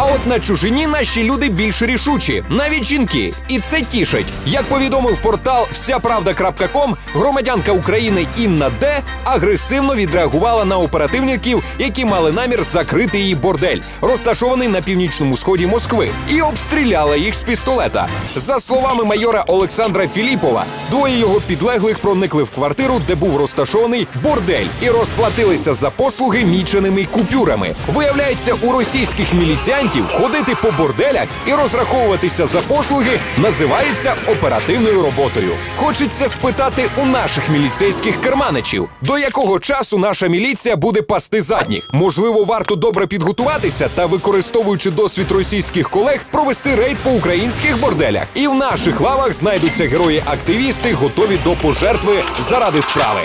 А от на чужині наші люди більш рішучі, навіть жінки. І це тішить. Як повідомив портал всяправда.ком, громадянка України Інна Д агресивно відреагувала на оперативників, які мали намір закрити її бордель, розташований на північному сході Москви, і обстріляла їх з пістолета. За словами майора Олександра Філіпова, двоє його підлеглих проникли в квартиру, де був розташований бордель, і розплатилися за послуги міченими купюрами. Виявляється, у російських міліціантів ходити по борделях і розраховуватися за послуги називається оперативною роботою. Хочеться спитати у наших міліцейських керманичів, до якого часу наша міліція буде пасти задніх. Можливо, варто добре підготуватися та, використовуючи досвід російських колег, провести рейд по українських борделях. І в наших лавах знайдуться герої-активісти, готові до пожертви заради справи.